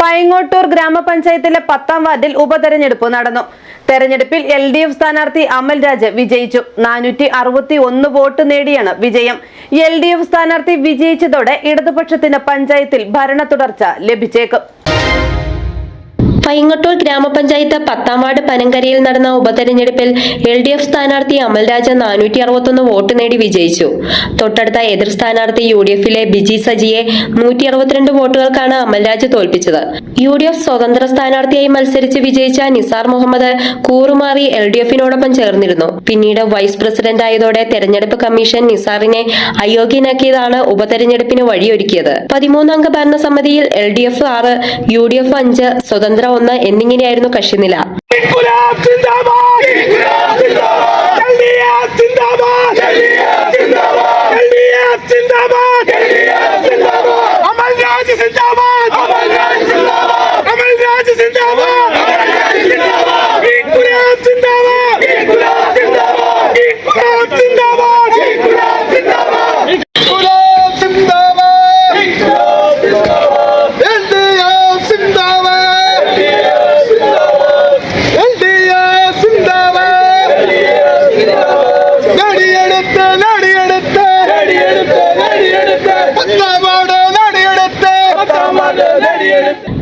പൈങ്ങോട്ടൂർ ഗ്രാമപഞ്ചായത്തിലെ പത്താം വാർഡിൽ ഉപതെരഞ്ഞെടുപ്പ് നടന്നു. തെരഞ്ഞെടുപ്പിൽ എൽ ഡി എഫ് സ്ഥാനാർത്ഥി അമൽ രാജ് വിജയിച്ചു. നാനൂറ്റി അറുപത്തി ഒന്ന് വോട്ട് നേടിയാണ് വിജയം. എൽ ഡി എഫ് സ്ഥാനാർത്ഥി വിജയിച്ചതോടെ ഇടതുപക്ഷത്തിന് പഞ്ചായത്തിൽ ഭരണ തുടർച്ച ലഭിച്ചേക്കും. പൈങ്ങട്ടൂർ ഗ്രാമപഞ്ചായത്ത് പത്താം വാർഡ് പനങ്കരയിൽ നടന്ന ഉപതെരഞ്ഞെടുപ്പിൽ എൽ ഡി എഫ് സ്ഥാനാർത്ഥി അമൽരാജ നാനൂറ്റി അറുപത്തൊന്ന് വോട്ട് നേടി വിജയിച്ചു. തൊട്ടടുത്ത എതിർ സ്ഥാനാർത്ഥി യു ഡി എഫിലെ ബിജി സജിയെ നൂറ്റി അറുപത്തിരണ്ട് വോട്ടുകൾക്കാണ് അമൽരാജ് തോൽപ്പിച്ചത്. യു ഡി എഫ് സ്വതന്ത്ര സ്ഥാനാർത്ഥിയായി മത്സരിച്ച് വിജയിച്ച നിസാർ മുഹമ്മദ് കൂറുമാറി എൽ ഡി എഫിനോടൊപ്പം ചേർന്നിരുന്നു. പിന്നീട് വൈസ് പ്രസിഡന്റ് ആയതോടെ തെരഞ്ഞെടുപ്പ് കമ്മീഷൻ നിസാറിനെ അയോഗ്യനാക്കിയതാണ് ഉപതെരഞ്ഞെടുപ്പിന് വഴിയൊരുക്കിയത്. പതിമൂന്നംഗ ഭരണസമിതിയിൽ എൽ ഡി എഫ് ആറ് യു ഡി എഫ് അഞ്ച് സ്വതന്ത്ര ഒന്ന് എന്നിങ്ങനെയായിരുന്നു കക്ഷിനില അമൽ സിന്ദാബാദ്. അമൽ സിന്ദാബാദ്.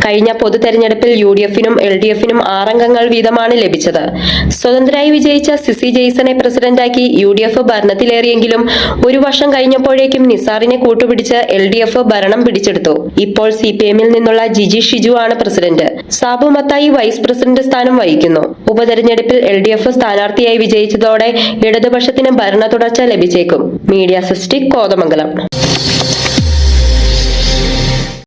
കഴിഞ്ഞ പൊതു തെരഞ്ഞെടുപ്പിൽ യു ഡി എഫിനും എൽ ഡി എഫിനും ആറംഗങ്ങൾ വീതമാണ് ലഭിച്ചത്. സ്വതന്ത്രമായി വിജയിച്ച സിസി ജെയ്സനെ പ്രസിഡന്റാക്കി യു ഡി എഫ് ഭരണത്തിലേറിയെങ്കിലും ഒരു വർഷം കഴിഞ്ഞപ്പോഴേക്കും നിസാറിനെ കൂട്ടുപിടിച്ച് എൽ ഡി എഫ് ഭരണം പിടിച്ചെടുത്തു. ഇപ്പോൾ സി പി എമ്മിൽ നിന്നുള്ള ജിജി ഷിജു ആണ് president. Sabu Mathai vice president സ്ഥാനം വഹിക്കുന്നു. ഉപതെരഞ്ഞെടുപ്പിൽ എൽ ഡി എഫ് സ്ഥാനാർത്ഥിയായി വിജയിച്ചതോടെ ഇടതുപക്ഷത്തിന് ഭരണ തുടർച്ച ലഭിച്ചേക്കും. മീഡിയ സിസ്റ്റിക് കോതമംഗലം.